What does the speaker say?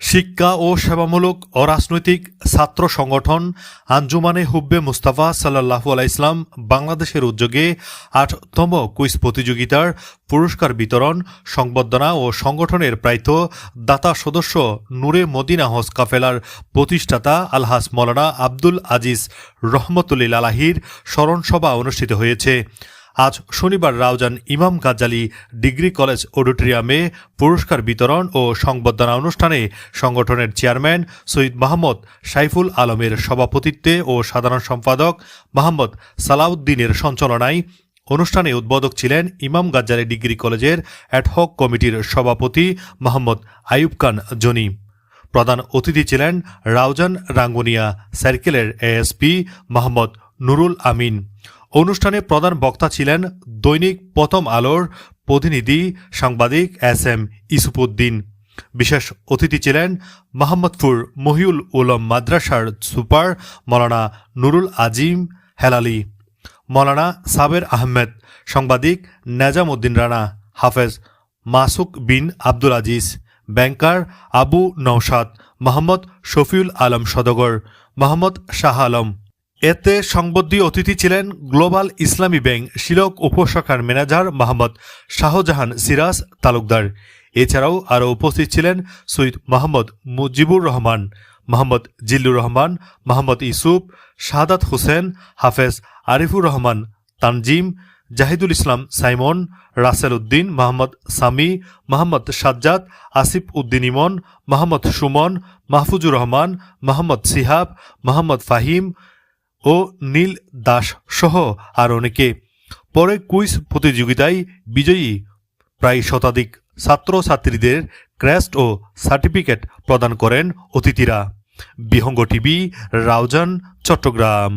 শিক্ষা ও সেবামূলক অরাজনৈতিক ছাত্র সংগঠন আঞ্জুমানে হুব্বে মুস্তাফা সাল্লাহু আলাইসলাম বাংলাদেশের উদ্যোগে আটতম কুইজ প্রতিযোগিতার পুরস্কার বিতরণ, সংবর্ধনা ও সংগঠনের প্রায়ত দাতা সদস্য নূরে মদিনা হজ কাফেলার প্রতিষ্ঠাতা আলহাস মৌলানা আব্দুল আজিজ রহমতুল্লিল আলাহির স্মরণসভা অনুষ্ঠিত হয়েছে। আজ শনিবার রাউজান ইমাম গাজ্জালি ডিগ্রি কলেজ অডিটোরিয়ামে পুরস্কার বিতরণ ও সংবর্ধনা অনুষ্ঠানে সংগঠনের চেয়ারম্যান সৈয়দ মাহমদ সাইফুল আলমের সভাপতিত্বে ও সাধারণ সম্পাদক মাহমদ সালাউদ্দিনের সঞ্চালনায় অনুষ্ঠানে উদ্বোধক ছিলেন ইমাম গাজ্জালি ডিগ্রি কলেজের অ্যাডহক কমিটির সভাপতি মোহাম্মদ আইয়ুব খান জনি। প্রধান অতিথি ছিলেন রাউজান রাঙ্গুনিয়া সার্কেলের এএসপি মোহাম্মদ নুরুল আমিন। অনুষ্ঠানে প্রধান বক্তা ছিলেন দৈনিক প্রথম আলোর প্রতিনিধি সাংবাদিক এস এম ইসুফুদ্দিন বিশেষ অতিথি ছিলেন মোহাম্মদপুর মহিউল উলম মাদ্রাসার সুপার মৌলানা নুরুল আজিম হেলালি, মৌলানা সাবের আহমেদ, সাংবাদিক নেজাম উদ্দিন রানা, হাফেজ মাসুক বিন আব্দুল আজিজ, ব্যাংকার আবু নৌসাদ মোহাম্মদ শফিউল আলম সদগর মোহাম্মদ শাহ আলম। এতে সংবদ্ধীয় অতিথি ছিলেন গ্লোবাল ইসলামী ব্যাংক শিলক উপশাখার ম্যানেজার মোহাম্মদ শাহজাহান সিরাজ তালুকদার। এছাড়াও আরও উপস্থিত ছিলেন সৈয়দ মোহাম্মদ মুজিবুর রহমান, মোহাম্মদ জিল্লুর রহমান, মোহাম্মদ ইসুফ শাহাদাত হোসেন, হাফেজ আরিফুর রহমান, তানজিম, জাহিদুল ইসলাম সাইমন, রাসেল উদ্দিন, মোহাম্মদ সামি, মোহাম্মদ সাজ্জাদ, আসিফ উদ্দিন ইমন, মোহাম্মদ সুমন, মাহফুজুর রহমান, মোহাম্মদ সিহাব, মোহাম্মদ ফাহিম ও নীল দাস সহ আর অনেকে। পরে কুইজ প্রতিযোগিতায় বিজয়ী প্রায় শতাধিক ছাত্রছাত্রীদের ক্রেস্ট ও সার্টিফিকেট প্রদান করেন অতিথিরা। বিহঙ্গ টিভি, রাউজান, চট্টগ্রাম।